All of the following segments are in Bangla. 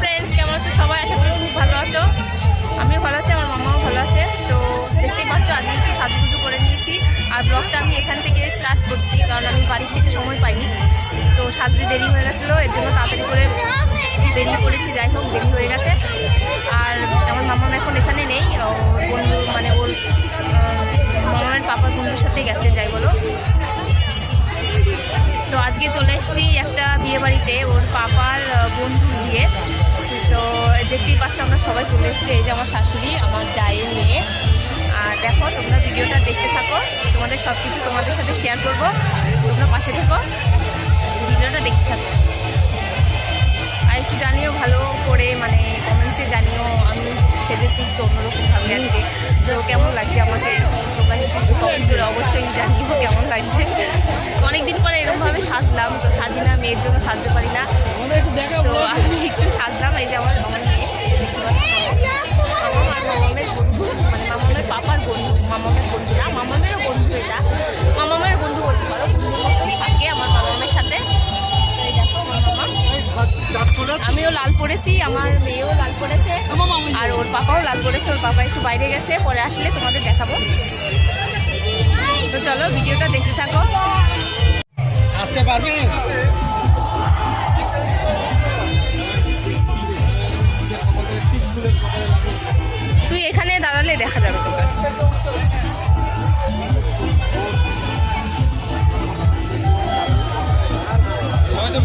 ফ্রেন্ডস কেমন আছো সবাই? আশা করি খুব ভালো আছো। আমিও ভালো আছি, আমার মামাও ভালো আছে। তো দেখতেই পাচ্ছ, আজকে একটু সাজুগুজু করে নিয়েছি। আর ব্লগটা আমি এখান থেকে স্টার্ট করছি, কারণ আমি বাড়ি থেকে সময় পাইনি। তো সাজতে দেরি হয়ে গেছিল, এর জন্য তাড়াতাড়ি করে বেরিয়ে পড়েছি যাই হোক, দেরি হয়ে গেছে। আর আমার মামা এখন এখানে নেই বন্ধু মানে ওর এসেছি এই যে আমার শাশুড়ি, আমার জায়ের মেয়ে। আর দেখো, তোমরা ভিডিওটা দেখতে থাকো। তোমাদের সব কিছু তোমাদের সাথে শেয়ার করব। তোমরা পাশে থেকো। ভিডিওটা দেখতে থাকো। আর একটু জানিও ভালো করে মানে কমেন্টসে জানিও আমি সেজেছি তো অন্যরকমভাবে আজকে তো কেমন লাগছে আমাকে? তোমরা একটু কমেন্ট করে অবশ্যই জানিও কেমন লাগছে। অনেকদিন পরে এরকমভাবে সাজলাম। তো সাজি না, মেয়ের জন্য সাজতে পারি না। তো আমি একটু সাজলাম। এই যে আমার পরেছি আমার মেয়েও লাল পরেছে আর ওর পাপাও লাল পরেছে ওর পাপা একটু বাইরে গেছে পরে আসলে তোমাদের দেখাবো। তো চলো ভিডিওটা দেখতে থাকো। আসতে পারবেন তুই এখানে দাঁড়ালে দেখা যাবে তোকে।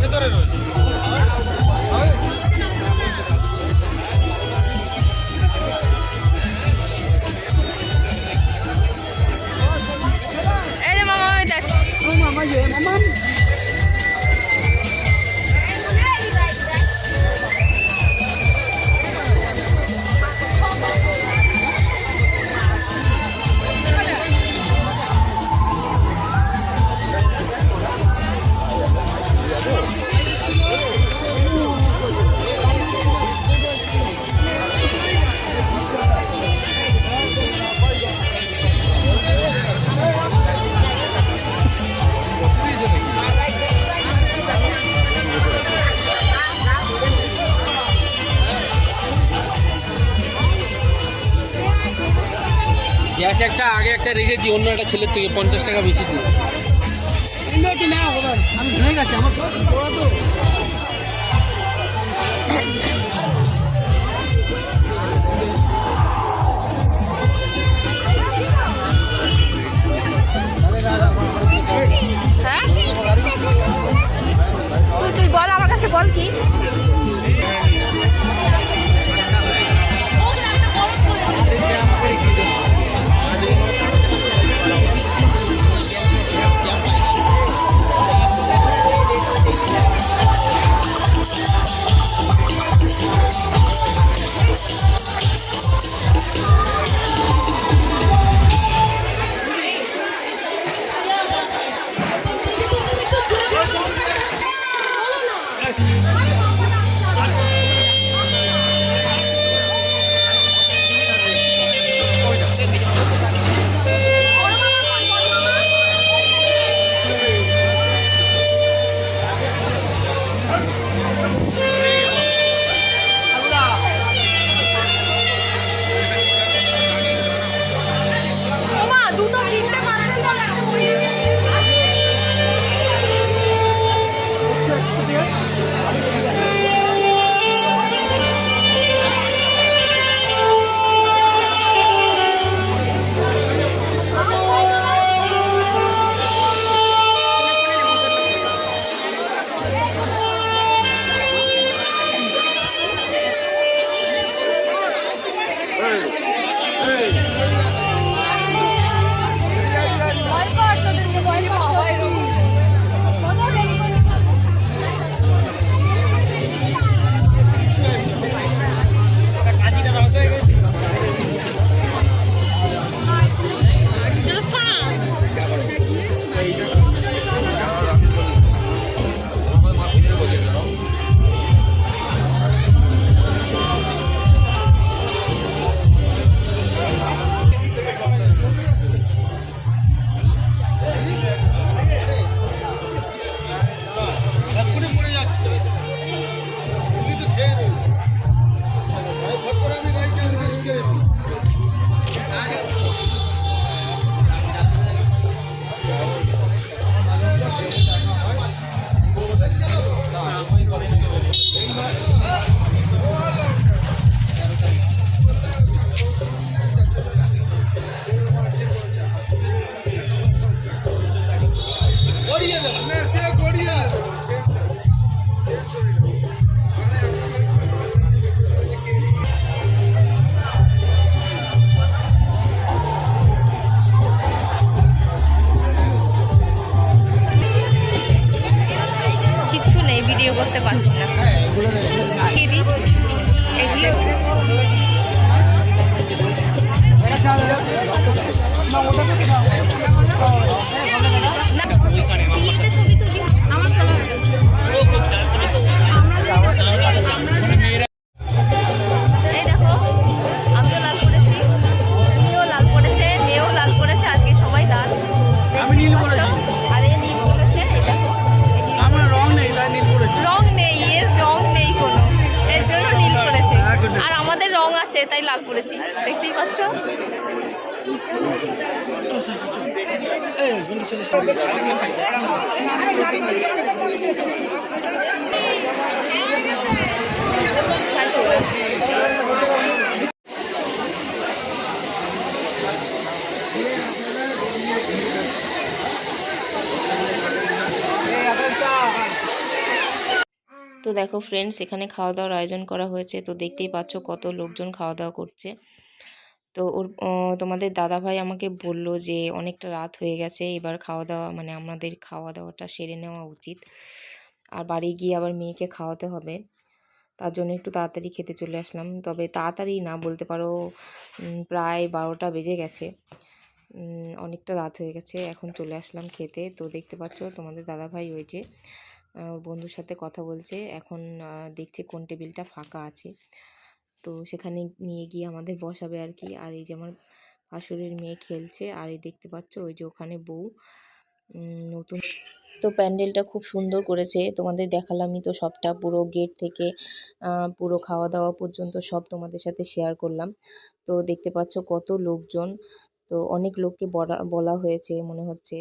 ভেতরে রয়েছে। একটা রেখেছি অন্য একটা ছেলের থেকে পঞ্চাশ টাকা বেশি দিই আমি ভেঙে গেছি আমার তাই লাল করেছি দেখতেই পাচ্ছ এই বন্ধু চলে চলে তো দেখো ফ্রেন্ডস এখানে খাওয়া দাওয়ার আয়োজন করা হয়েছে, তো দেখতেই পাচ্ছ কত লোকজন খাওয়া দাওয়া করছে। তো ওর তোমাদের দাদাভাই আমাকে বলল যে অনেকটা রাত হয়ে গেছে, এবার খাওয়া দাওয়া মানে আমাদের খাওয়া দাওয়াটা সেরে নেওয়া উচিত। আর বাড়ি গিয়ে আবার মেয়েকে খাওয়াতে হবে। তার জন্য একটু তাড়াতাড়ি খেতে চলে আসলাম। তবে তাড়াতাড়ি না বলতে পারো প্রায় বারোটা বেজে গেছে। অনেকটা রাত হয়ে গেছে, এখন চলে আসলাম খেতে। তো দেখতে পাচ্ছ তোমাদের দাদাভাই ওই যে ওর বন্ধুর সাথে কথা বলছে। এখন দেখছে কোন টেবিলটা ফাঁকা আছে। তো সেখানে নিয়ে গিয়ে আমাদের বসাবে আর কি আর এই যে আমার শাশুড়ির মেয়ে খেলছে, আর এই দেখতে পাচ্ছ ওই যে ওখানে বউ। নতুন তো প্যান্ডেলটা খুব সুন্দর করেছে, তোমাদের দেখালামই তো সবটা। পুরো গেট থেকে পুরো খাওয়া দাওয়া পর্যন্ত সব তোমাদের সাথে শেয়ার করলাম। তো দেখতে পাচ্ছ কত লোকজন। তো অনেক লোককে বলা বলা হয়েছে মনে হচ্ছে।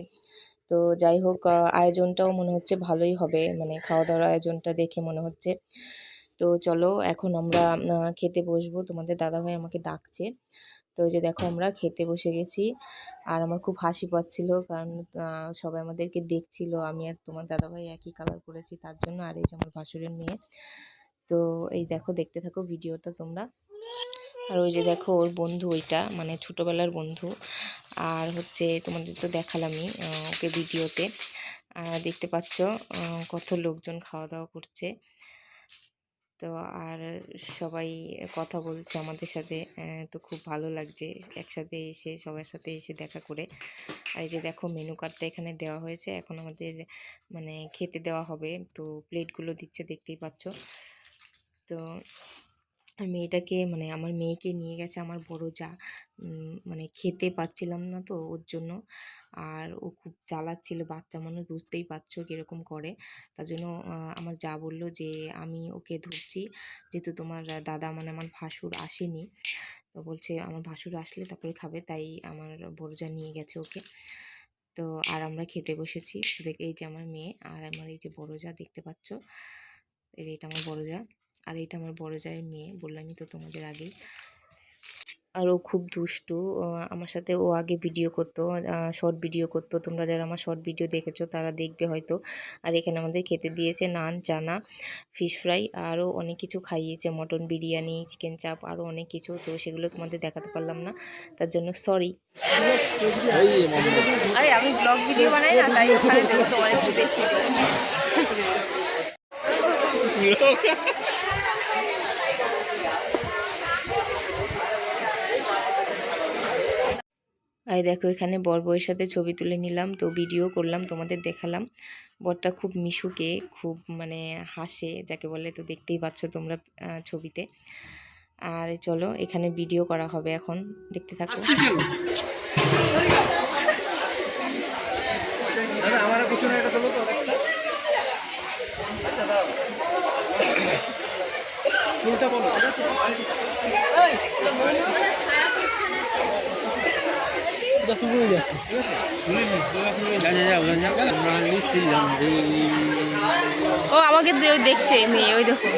তো যাই হোক আয়োজনটাও মনে হচ্ছে ভালোই হবে। মানে খাওয়া দাওয়ার আয়োজনটা দেখে মনে হচ্ছে। তো চলো এখন আমরা খেতে বসবো। তোমাদের দাদাভাই আমাকে ডাকছে। তো ওই যে দেখো আমরা খেতে বসে গেছি। আর আমার খুব হাসি পাচ্ছিল কারণ সবাই আমাদেরকে দেখছিল। আমি আর তোমার দাদাভাই একই কালার করেছি তার জন্য। আর এই যে আমার ভাসুরের মেয়ে। তো এই দেখো, দেখতে থাকো ভিডিওটা তোমরা। আর ওই যে দেখো ওর বন্ধু ওইটা মানে ছোটোবেলার বন্ধু। আর হচ্ছে তোমাদের তো দেখালামই ওকে ভিডিওতে। দেখতে পাচ্ছ কত লোকজন খাওয়া দাওয়া করছে। তো আর সবাই কথা বলছে আমাদের সাথে। তো খুব ভালো লাগছে একসাথে এসে, সবার সাথে এসে দেখা করে। আর এই যে দেখো মেনু কার্ডটা এখানে দেওয়া হয়েছে, এখন আমাদের মানে খেতে দেওয়া হবে। তো প্লেটগুলো দিচ্ছে, দেখতেই পাচ্ছ। তো আর মেয়েটাকে মানে আমার মেয়েকে নিয়ে গেছে আমার বড় যা মানে খেতে পাচ্ছিলাম না তো ওর জন্য। আর ও খুব জ্বালাচ্ছিল, বাচ্চা মানুষ বুঝতেই পারছ কীরকম করে। তার জন্য আমার যা বলল যে, আমি ওকে ধরছি, যেহেতু তোমার দাদা মানে আমার ভাসুর আসেনি। তো বলছে, আমার ভাসুর আসলে তারপরে খাবে। তাই আমার বড় যা নিয়ে গেছে ওকে। তো আর আমরা খেতে বসেছি। দেখ, এই যে আমার মেয়ে আর আমার এই যে বড় যা দেখতে পাচ্ছ এটা আমার বড় যা। আর এটা আমার বড় জায়ের মেয়ে বললামই তো তোমাদের আগেই। আর ও খুব দুষ্টু আমার সাথে ও আগে ভিডিও করতো শর্ট ভিডিও করতো। তোমরা যারা আমার শর্ট ভিডিও দেখেছ তারা দেখবে হয়তো। আর এখানে আমাদের খেতে দিয়েছে নান চানা ফিশ ফ্রাই আরও অনেক কিছু খাইয়েছে। মটন বিরিয়ানি চিকেন চাপ আরও অনেক কিছু। তো সেগুলো তোমাদের দেখাতে পারলাম না। তার জন্য সরি আরে আমি ব্লগ ভিডিও বানাই না তাই ওখানে দেখো তোমার একটু আর এই দেখো এখানে বর বউয়ের সাথে ছবি তুলে নিলাম তো ভিডিও করলাম তোমাদের দেখালাম। বরটা খুব মিশুকে খুব মানে হাসে যাকে বলে তো দেখতেই পাচ্ছ তোমরা ছবিতে। আর চলো এখানে ভিডিও করা হবে এখন দেখতে থাকো। আচ্ছা বলো। ও, আমাকে দেখছে মেয়ে, ওই দেখো।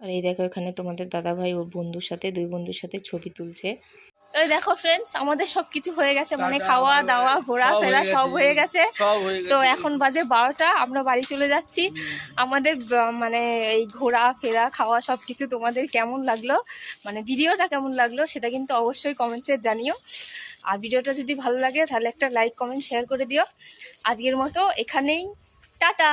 আর এই দেখো, এখানে তোমাদের দাদা ভাই ওর বন্ধুর সাথে, দুই বন্ধুর সাথে ছবি তুলছে ওই দেখো ফ্রেন্ডস আমাদের সব কিছু হয়ে গেছে মানে খাওয়া দাওয়া ঘোরা ফেরা সব গেছে সব হয়ে গেছে। তো এখন বাজে বারোটা আমরা বাড়ি চলে যাচ্ছি। আমাদের মানে এই ঘোরা ফেরা খাওয়া সব কিছু তোমাদের কেমন লাগল? মানে ভিডিওটা কেমন লাগল সেটা কিন্তু অবশ্যই কমেন্টসে জানিও। আর ভিডিওটা যদি ভালো লাগে তাহলে একটা লাইক কমেন্ট শেয়ার করে দিও। আজকের মতো এখানেই। টাটা!